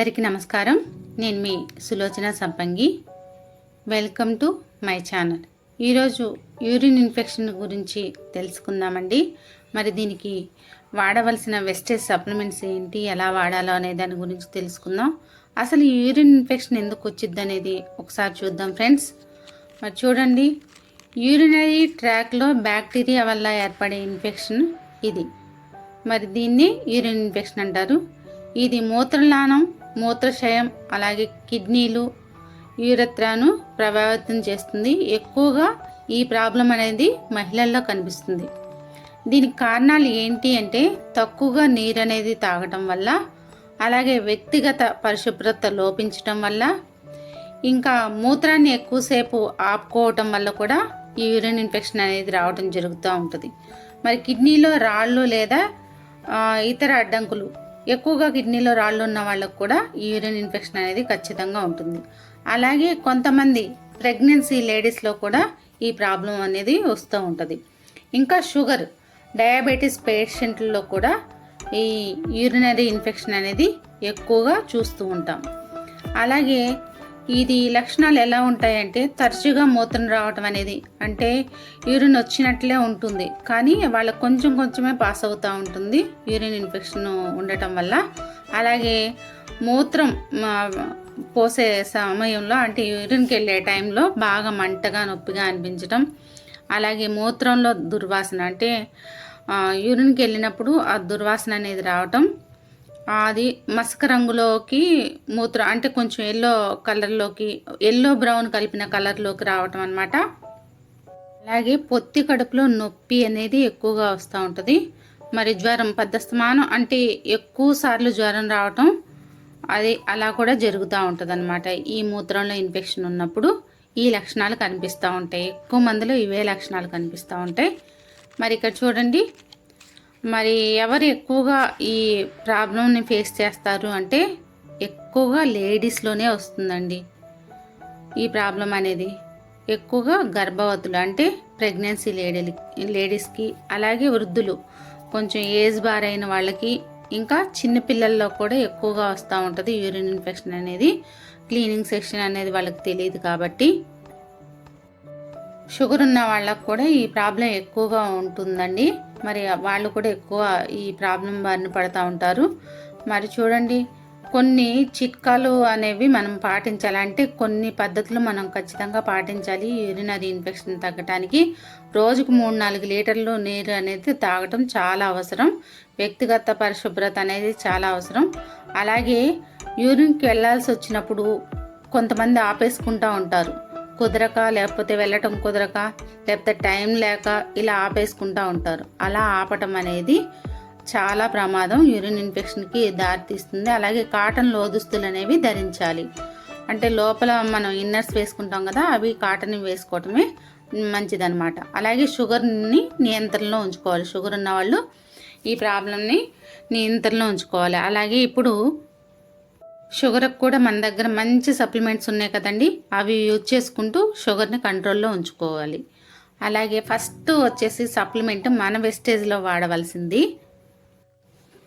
అందరికీ నమస్కారం. నేను మీ Sulochana Sampangi. Welcome to my channel ఈరోజు యూరిన్ ఇన్ఫెక్షన్ గురించి తెలుసుకుందామండి. మరి దీనికి వాడవలసిన వెస్టేజ్ సప్లిమెంట్స్ ఏంటి ఎలా వాడాలో అనే దాని గురించి తెలుసుకుందాం. అసలు యూరిన్ ఇన్ఫెక్షన్ ఎందుకు వచ్చింది అనేది ఒకసారి చూద్దాం ఫ్రెండ్స్. మరి చూడండి యూరినరీ ట్రాక్లో బ్యాక్టీరియా వల్ల ఏర్పడే ఇన్ఫెక్షన్ ఇది. మరి దీన్ని యూరిన్ ఇన్ఫెక్షన్ అంటారు. ఇది మూత్రలానం మూత్రశయం అలాగే కిడ్నీలు యూరత్రాను ప్రభావితం చేస్తుంది. ఎక్కువగా ఈ ప్రాబ్లం అనేది మహిళల్లో కనిపిస్తుంది. దీనికి కారణాలు ఏంటి అంటే తక్కువగా నీరు అనేది తాగటం వల్ల అలాగే వ్యక్తిగత పరిశుభ్రత లోపించటం వల్ల ఇంకా మూత్రాన్ని ఎక్కువసేపు ఆపుకోవటం వల్ల కూడా ఈ యూరిన్ ఇన్ఫెక్షన్ అనేది రావడం జరుగుతూ ఉంటుంది. మరి కిడ్నీలో రాళ్ళు లేదా ఇతర అడ్డంకులు ఎక్కువగా కిడ్నీలో రాళ్ళు ఉన్న వాళ్ళకు కూడా ఈ యూరిన్ ఇన్ఫెక్షన్ అనేది ఖచ్చితంగా ఉంటుంది. అలాగే కొంతమంది ప్రెగ్నెన్సీ లేడీస్లో కూడా ఈ ప్రాబ్లం అనేది వస్తూ ఉంటుంది. ఇంకా షుగర్ డయాబెటీస్ పేషెంట్లలో కూడా ఈ యూరినరీ ఇన్ఫెక్షన్ అనేది ఎక్కువగా చూస్తూ ఉంటాం. అలాగే ఇది లక్షణాలు ఎలా ఉంటాయంటే తరచుగా మూత్రం రావటం అనేది అంటే యూరిన్ వచ్చినట్లే ఉంటుంది. కానీ వాళ్ళకి కొంచెం కొంచెమే పాస్ అవుతూ ఉంటుంది యూరిన్ ఇన్ఫెక్షన్ ఉండటం వల్ల. అలాగే మూత్రం పోసే సమయంలో అంటే యూరిన్కి వెళ్ళే టైంలో బాగా మంటగా నొప్పిగా అనిపించడం అలాగే మూత్రంలో దుర్వాసన అంటే యూరిన్కి వెళ్ళినప్పుడు ఆ దుర్వాసన అనేది రావటం. అది మసక రంగులోకి మూత్ర అంటే కొంచెం ఎల్లో కలర్లోకి ఎల్లో బ్రౌన్ కలిపిన కలర్లోకి రావటం అనమాట అలాగే పొత్తి కడుపులో నొప్పి అనేది ఎక్కువగా వస్తూ ఉంటుంది. మరి జ్వరం పెద్దస్తమానం అంటే ఎక్కువ సార్లు జ్వరం రావటం అది అలా కూడా జరుగుతూ ఉంటుంది అనమాట ఈ మూత్రంలో ఇన్ఫెక్షన్ ఉన్నప్పుడు ఈ లక్షణాలు కనిపిస్తూ ఉంటాయి. ఎక్కువ మందిలో ఇవే లక్షణాలు కనిపిస్తూ ఉంటాయి. మరి ఇక్కడ చూడండి మరి ఎవరు ఎక్కువగా ఈ ప్రాబ్లంని ఫేస్ చేస్తారు అంటే ఎక్కువగా లేడీస్లోనే వస్తుందండి ఈ ప్రాబ్లం అనేది. ఎక్కువగా గర్భవతులు అంటే ప్రెగ్నెన్సీ లేడీ లేడీస్కి అలాగే వృద్ధులు. కొంచెం ఏజ్ బార్ అయిన వాళ్ళకి ఇంకా చిన్నపిల్లల్లో కూడా ఎక్కువగా వస్తూ ఉంటుంది యూరిన్ ఇన్ఫెక్షన్ అనేది. క్లీనింగ్ సెక్షన్ అనేది వాళ్ళకి తెలియదు కాబట్టి. షుగర్ ఉన్న వాళ్ళకు కూడా ఈ ప్రాబ్లం ఎక్కువగా ఉంటుందండి. మరి వాళ్ళు కూడా ఎక్కువ ఈ ప్రాబ్లం బారిన పడుతూ ఉంటారు. మరి చూడండి కొన్ని చిట్కాలు అనేవి మనం పాటించాలంటే కొన్ని పద్ధతులు మనం ఖచ్చితంగా పాటించాలి. యూరినరీ ఇన్ఫెక్షన్ తగ్గటానికి రోజుకు మూడు నాలుగు లీటర్లు నీరు అనేది తాగటం చాలా అవసరం. వ్యక్తిగత పరిశుభ్రత అనేది చాలా అవసరం. అలాగే యూరిన్కి వెళ్ళాల్సి వచ్చినప్పుడు కొంతమంది ఆపేసుకుంటూ ఉంటారు. కుదరక లేకపోతే వెళ్ళటం కుదరక లేకపోతే టైం లేక ఇలా ఆపేసుకుంటూ ఉంటారు. అలా ఆపటం అనేది చాలా ప్రమాదం. యూరిన్ ఇన్ఫెక్షన్కి దారితీస్తుంది అలాగే కాటన్ లోదుస్తులు అనేవి ధరించాలి. అంటే లోపల మనం ఇన్నర్స్ వేసుకుంటాం కదా అవి కాటన్ వేసుకోవటమే మంచిదనమాట అలాగే షుగర్ని నియంత్రణలో ఉంచుకోవాలి. షుగర్ ఉన్న వాళ్ళు ఈ ప్రాబ్లమ్ని నియంత్రణలో ఉంచుకోవాలి. అలాగే ఇప్పుడు షుగర్కి కూడా మన దగ్గర మంచి సప్లిమెంట్స్ ఉన్నాయి కదండి. అవి యూజ్ చేసుకుంటూ షుగర్ని కంట్రోల్లో ఉంచుకోవాలి. అలాగే ఫస్ట్ వచ్చేసి సప్లిమెంట్ మన వెస్టేజ్లో వాడవలసింది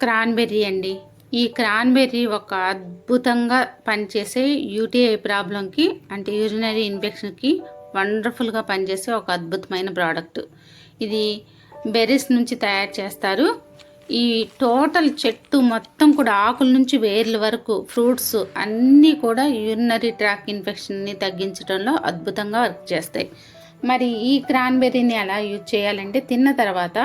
క్రాన్బెర్రీ అండి. ఈ క్రాన్బెర్రీ ఒక అద్భుతంగా పనిచేసే యూటీఐ ప్రాబ్లంకి అంటే యూరినరీ ఇన్ఫెక్షన్కి వండర్ఫుల్గా పనిచేసే ఒక అద్భుతమైన ప్రోడక్ట్. ఇది బెర్రీస్ నుంచి తయారు చేస్తారు. ఈ టోటల్ చెట్టు మొత్తం కూడా ఆకుల నుంచి వేర్ల వరకు ఫ్రూట్స్ అన్నీ కూడా యూరినరీ ట్రాక్ ఇన్ఫెక్షన్ని తగ్గించడంలో అద్భుతంగా వర్క్ చేస్తాయి. మరి ఈ క్రాన్బెర్రీని ఎలా యూజ్ చేయాలంటే తిన్న తర్వాత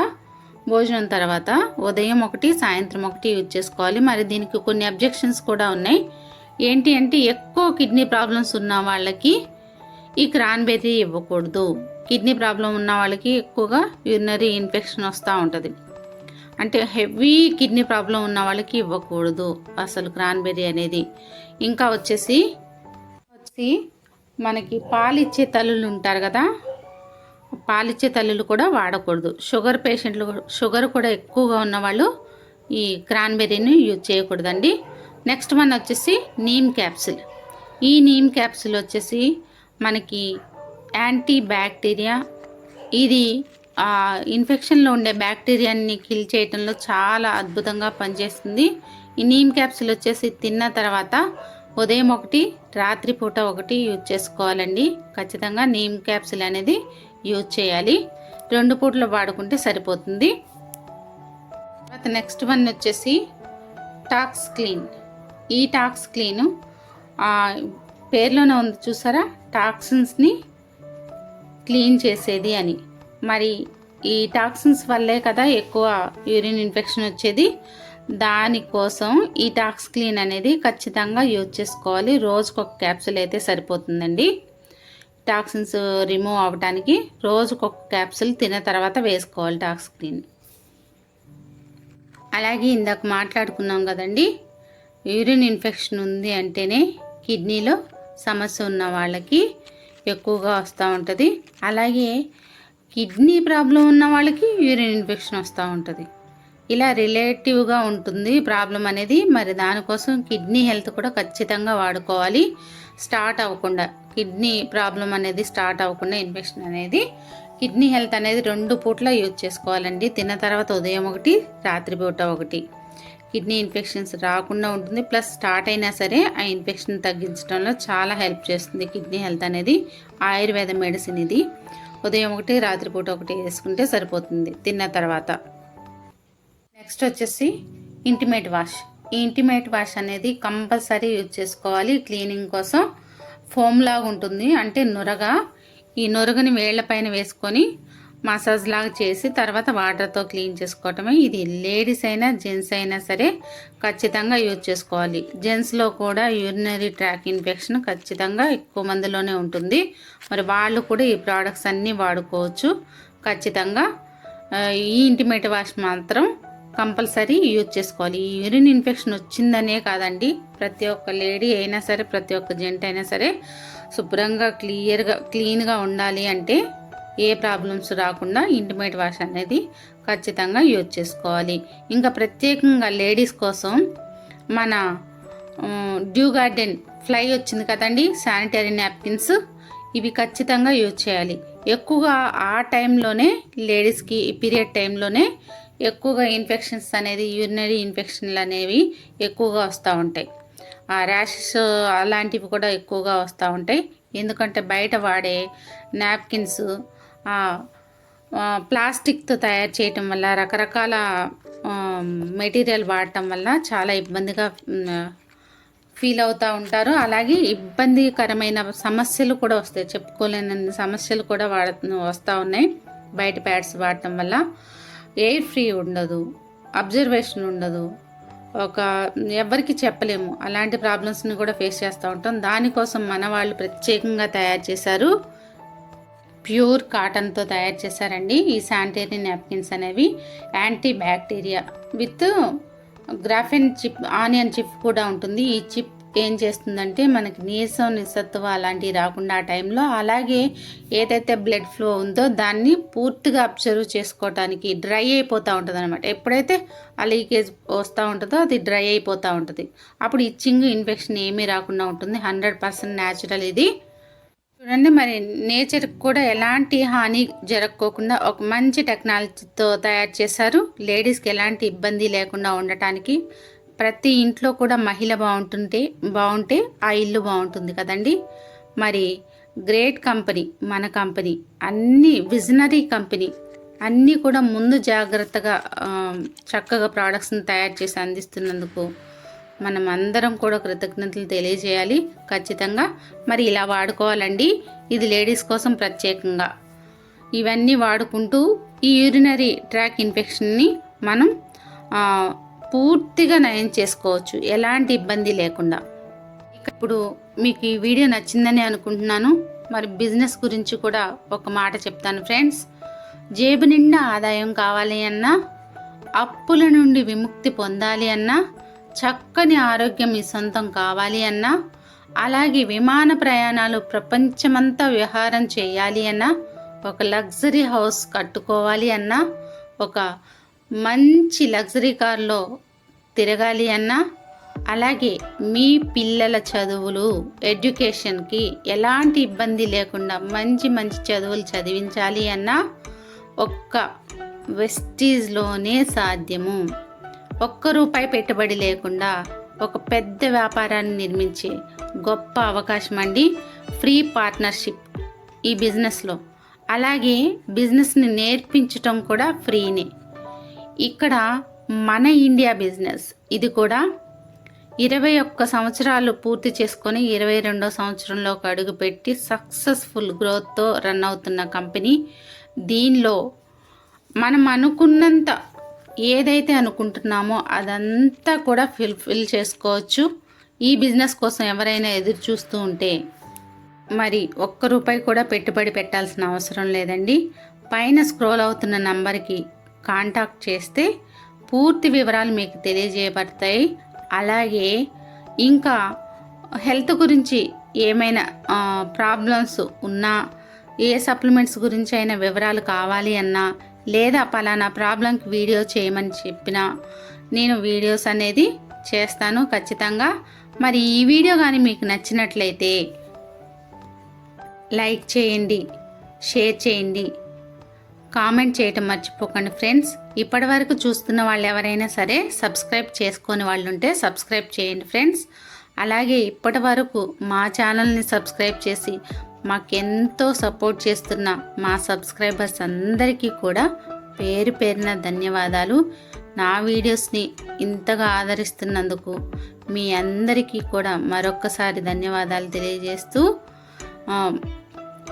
భోజనం తర్వాత ఉదయం ఒకటి సాయంత్రం ఒకటి యూజ్ చేసుకోవాలి. మరి దీనికి కొన్ని అబ్జెక్షన్స్ కూడా ఉన్నాయి. ఏంటి అంటే ఎక్కువ కిడ్నీ ప్రాబ్లమ్స్ ఉన్న వాళ్ళకి ఈ క్రాన్బెర్రీ ఇవ్వకూడదు. కిడ్నీ ప్రాబ్లం ఉన్న వాళ్ళకి ఎక్కువగా యూరినరీ ఇన్ఫెక్షన్ వస్తూ ఉంటుంది. అంటే హెవీ కిడ్నీ ప్రాబ్లం ఉన్న వాళ్ళకి ఇవ్వకూడదు. అసలు క్రాన్బెర్రీ అనేది. ఇంకా వచ్చేసి వచ్చి మనకి పాలిచ్చే తల్లులు ఉంటారు కదా? పాలిచ్చే తల్లులు కూడా వాడకూడదు. షుగర్ పేషెంట్లు షుగర్ కూడా ఎక్కువగా ఉన్నవాళ్ళు ఈ క్రాన్బెర్రీని యూజ్ చేయకూడదండి. నెక్స్ట్ వన్ వచ్చేసి నీమ్ క్యాప్సిల్. ఈ నీమ్ క్యాప్సిల్ వచ్చేసి మనకి యాంటీ బ్యాక్టీరియా. ఇది ఇన్ఫెక్షన్లో ఉండే బ్యాక్టీరియాని కిల్ చేయటంలో చాలా అద్భుతంగా పనిచేస్తుంది. ఈ నీమ్ క్యాప్సిల్ వచ్చేసి తిన్న తర్వాత ఉదయం ఒకటి రాత్రిపూట ఒకటి యూజ్ చేసుకోవాలండి. ఖచ్చితంగా నీమ్ క్యాప్సిల్ అనేది యూజ్ చేయాలి. రెండు పూటలు వాడుకుంటే సరిపోతుంది. తర్వాత నెక్స్ట్ వన్ వచ్చేసి టాక్స్ క్లీన్. ఈ టాక్స్ క్లీన్ పేర్లోనే ఉంది చూసారా? టాక్సిన్స్ని క్లీన్ చేసేది అని. మరి ఈ టాక్సిన్స్ వల్లే కదా ఎక్కువ యూరిన్ ఇన్ఫెక్షన్ వచ్చేది. దానికోసం ఈ టాక్స్ క్లీన్ అనేది ఖచ్చితంగా యూజ్ చేసుకోవాలి. రోజుకు ఒక క్యాప్సూల్ అయితే సరిపోతుందండి. టాక్సిన్స్ రిమూవ్ అవ్వడానికి రోజుకు ఒక క్యాప్సూల్ తిన్న తర్వాత వేసుకోవాలి టాక్స్ క్లీన్ అలాగే ఇందాక మాట్లాడుకున్నాం కదండి యూరిన్ ఇన్ఫెక్షన్ ఉంది అంటేనే కిడ్నీలో సమస్య ఉన్న వాళ్ళకి ఎక్కువగా వస్తూ ఉంటుంది. అలాగే కిడ్నీ ప్రాబ్లం ఉన్న వాళ్ళకి యూరిన్ ఇన్ఫెక్షన్ వస్తూ ఉంటుంది. ఇలా రిలేటివ్గా ఉంటుంది ప్రాబ్లం అనేది మరి దానికోసం కిడ్నీ హెల్త్ కూడా ఖచ్చితంగా వాడుకోవాలి. స్టార్ట్ అవ్వకుండా కిడ్నీ ప్రాబ్లం అనేది స్టార్ట్ అవ్వకుండా ఇన్ఫెక్షన్ అనేది కిడ్నీ హెల్త్ అనేది రెండు పూట్ల యూజ్ చేసుకోవాలండి. తిన్న తర్వాత ఉదయం ఒకటి రాత్రిపూట ఒకటి. కిడ్నీ ఇన్ఫెక్షన్స్ రాకుండా ఉంటుంది. ప్లస్ స్టార్ట్ అయినా సరే ఆ ఇన్ఫెక్షన్ తగ్గించడంలో చాలా హెల్ప్ చేస్తుంది కిడ్నీ హెల్త్ అనేది. ఆయుర్వేద మెడిసిన్ ఇది. ఉదయం ఒకటి రాత్రిపూట ఒకటి వేసుకుంటే సరిపోతుంది తిన్న తర్వాత. నెక్స్ట్ వచ్చేసి ఇంటిమేట్ వాష్ ఈ ఇంటిమేట్ వాష్ అనేది కంపల్సరీ యూజ్ చేసుకోవాలి. క్లీనింగ్ కోసం ఫోమ్ లాగా ఉంటుంది. అంటే నురగా ఈ నురగని వేళ్ళపైన వేసుకొని మసాజ్ లాగా చేసి తర్వాత వాటర్తో క్లీన్ చేసుకోవటమే. ఇది లేడీస్ అయినా జెంట్స్ అయినా సరే ఖచ్చితంగా యూజ్ చేసుకోవాలి. జెంట్స్లో కూడా యూరినరీ ట్రాక్ ఇన్ఫెక్షన్ ఖచ్చితంగా ఎక్కువ మందిలోనే ఉంటుంది. మరి వాళ్ళు కూడా ఈ ప్రోడక్ట్స్ అన్నీ వాడుకోవచ్చు. ఖచ్చితంగా ఈ ఇంటిమేట్ వాష్ మాత్రం కంపల్సరీ యూజ్ చేసుకోవాలి. ఈ యూరిన్ ఇన్ఫెక్షన్ వచ్చిందనే కాదండి. ప్రతి ఒక్క లేడీ అయినా సరే ప్రతి ఒక్క జెంట్ అయినా సరే శుభ్రంగా క్లియర్గా క్లీన్గా ఉండాలి అంటే ఏ ప్రాబ్లమ్స్ రాకుండా ఇంటిమేట్ వాష్ అనేది ఖచ్చితంగా యూజ్ చేసుకోవాలి. ఇంకా ప్రత్యేకంగా లేడీస్ కోసం మన డ్యూ గార్డెన్ ఫ్లై వచ్చింది కదండి శానిటరీ నాప్కిన్స్ ఇవి ఖచ్చితంగా యూజ్ చేయాలి. ఎక్కువగా ఆ టైంలోనే లేడీస్కి పీరియడ్ టైంలోనే ఎక్కువగా ఇన్ఫెక్షన్స్ అనేది యూరినరీ ఇన్ఫెక్షన్లు అనేవి ఎక్కువగా వస్తూ ఉంటాయి. ఆ ర్యాషెస్ అలాంటివి కూడా ఎక్కువగా వస్తూ ఉంటాయి. ఎందుకంటే బయట వాడే నాప్కిన్స్ ప్లాస్టిక్తో తయారు చేయటం వల్ల రకరకాల మెటీరియల్ వాడటం వల్ల చాలా ఇబ్బందిగా ఫీల్ అవుతూ ఉంటారు. అలాగే ఇబ్బందికరమైన సమస్యలు కూడా వస్తాయి. చెప్పుకోలేని సమస్యలు కూడా వాడ వస్తూ ఉన్నాయి. బయట ప్యాడ్స్ వాడటం వల్ల ఎయిర్ ఫ్రీ ఉండదు అబ్జర్వేషన్ ఉండదు. ఒక ఎవరికి చెప్పలేము. అలాంటి ప్రాబ్లమ్స్ని కూడా ఫేస్ చేస్తూ ఉంటాం. దానికోసం మన వాళ్ళు ప్రత్యేకంగా తయారు చేశారు ప్యూర్ కాటన్తో తయారు చేశారండి. ఈ శానిటరీ నాప్కిన్స్ అనేవి anti bacteria with graphene chip anion chip కూడా ఉంటుంది. ఈ చిప్ ఏం చేస్తుందంటే మనకి నీరసం నిస్సత్వ అలాంటివి రాకుండా ఆ టైంలో అలాగే ఏదైతే బ్లడ్ ఫ్లో ఉందో దాన్ని పూర్తిగా అబ్జర్వ్ చేసుకోవటానికి డ్రై అయిపోతూ ఉంటుంది అనమాట ఎప్పుడైతే ఆ లీకేజ్ వస్తూ ఉంటుందో అది డ్రై అయిపోతూ ఉంటుంది. అప్పుడు ఇచ్చింగ్ ఇన్ఫెక్షన్ ఏమీ రాకుండా ఉంటుంది. హండ్రెడ్ పర్సెంట్ న్యాచురల్ ఇది. చూడండి మరి నేచర్కి కూడా ఎలాంటి హాని జరగకోకుండా ఒక మంచి టెక్నాలజీతో తయారు చేశారు. లేడీస్కి ఎలాంటి ఇబ్బంది లేకుండా ఉండటానికి ప్రతి ఇంట్లో కూడా మహిళ బాగుంటుంటే బాగుంటే ఆ ఇల్లు బాగుంటుంది కదండి. మరి గ్రేట్ కంపెనీ మన కంపెనీ అన్ని విజనరీ కంపెనీ అన్నీ కూడా ముందు జాగ్రత్తగా చక్కగా ప్రోడక్ట్స్ని తయారు చేసి అందిస్తున్నందుకు మనం అందరం కూడా కృతజ్ఞతలు తెలియజేయాలి. ఖచ్చితంగా మరి ఇలా వాడుకోవాలండి. ఇది లేడీస్ కోసం ప్రత్యేకంగా. ఇవన్నీ వాడుకుంటూ ఈ యూరినరీ ట్రాక్ ఇన్ఫెక్షన్ని మనం పూర్తిగా నయం చేసుకోవచ్చు. ఎలాంటి ఇబ్బంది లేకుండా. ఇప్పుడు మీకు ఈ వీడియో నచ్చిందని అనుకుంటున్నాను. మరి బిజినెస్ గురించి కూడా ఒక మాట చెప్తాను ఫ్రెండ్స్. జేబు నిండా ఆదాయం కావాలి అన్నా అప్పుల నుండి విముక్తి పొందాలి అన్నా చక్కని ఆరోగ్యం మీ సొంతం కావాలి అన్నా అలాగే విమాన ప్రయాణాలు ప్రపంచమంతా విహారం చేయాలి అన్నా ఒక లగ్జరీ హౌస్ కట్టుకోవాలి అన్నా ఒక మంచి లగ్జరీ కార్లో తిరగాలి అన్నా అలాగే మీ పిల్లల చదువులు ఎడ్యుకేషన్కి ఎలాంటి ఇబ్బంది లేకుండా మంచి మంచి చదువులు చదివించాలి అన్నా ఒక్క వెస్టీజ్లోనే సాధ్యము. ఒక్క రూపాయి పెట్టుబడి లేకుండా ఒక పెద్ద వ్యాపారాన్ని నిర్మించే గొప్ప అవకాశం అండి ఫ్రీ పార్ట్నర్షిప్ ఈ బిజినెస్లో. అలాగే బిజినెస్ని నేర్పించటం కూడా ఫ్రీనే. ఇక్కడ మన ఇండియా బిజినెస్ ఇది కూడా ఇరవై ఒక్క సంవత్సరాలు పూర్తి చేసుకొని ఇరవై రెండో సంవత్సరంలోకి అడుగుపెట్టి సక్సెస్ఫుల్ గ్రోత్తో రన్ అవుతున్న కంపెనీ దీనిలో మనం అనుకున్నంత ఏదైతే అనుకుంటున్నామో అదంతా కూడా ఫిల్ఫిల్ చేసుకోవచ్చు. ఈ బిజినెస్ కోసం ఎవరైనా ఎదురు చూస్తూ ఉంటే మరి ఒక్క రూపాయి కూడా పెట్టుబడి పెట్టాల్సిన అవసరం లేదండి. పైన స్క్రోల్ అవుతున్న నంబర్కి కాంటాక్ట్ చేస్తే పూర్తి వివరాలు మీకు తెలియజేయబడతాయి. అలాగే ఇంకా హెల్త్ గురించి ఏమైనా ప్రాబ్లమ్స్ ఉన్నా ఏ సప్లిమెంట్స్ గురించి అయినా వివరాలు కావాలి అన్నా లేదా పలానా ప్రాబ్లంకి వీడియో చేయమని చెప్పినా నేను వీడియోస్ అనేది చేస్తాను ఖచ్చితంగా. మరి ఈ వీడియో కానీ మీకు నచ్చినట్లయితే లైక్ చేయండి షేర్ చేయండి. కామెంట్ చేయటం మర్చిపోకండి ఫ్రెండ్స్. ఇప్పటి వరకు చూస్తున్న వాళ్ళు ఎవరైనా సరే సబ్స్క్రైబ్ చేసుకొని వాళ్ళు ఉంటే సబ్స్క్రైబ్ చేయండి ఫ్రెండ్స్. అలాగే ఇప్పటి వరకు మా ఛానల్ని సబ్స్క్రైబ్ చేసి మాకెంతో సపోర్ట్ చేస్తున్న మా సబ్స్క్రైబర్స్ అందరికీ కూడా పేరు పేరిన ధన్యవాదాలు. నా వీడియోస్ని ఇంతగా ఆదరిస్తున్నందుకు మీ అందరికీ కూడా మరొక్కసారి ధన్యవాదాలు తెలియజేస్తూ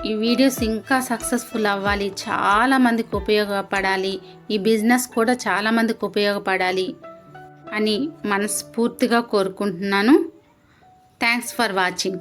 ఈ వీడియోస్ ఇంకా సక్సెస్ఫుల్ అవ్వాలి చాలా మందికి ఉపయోగపడాలి ఈ బిజినెస్ కూడా చాలామందికి ఉపయోగపడాలి అని మనస్ఫూర్తిగా కోరుకుంటున్నాను. Thanks for watching.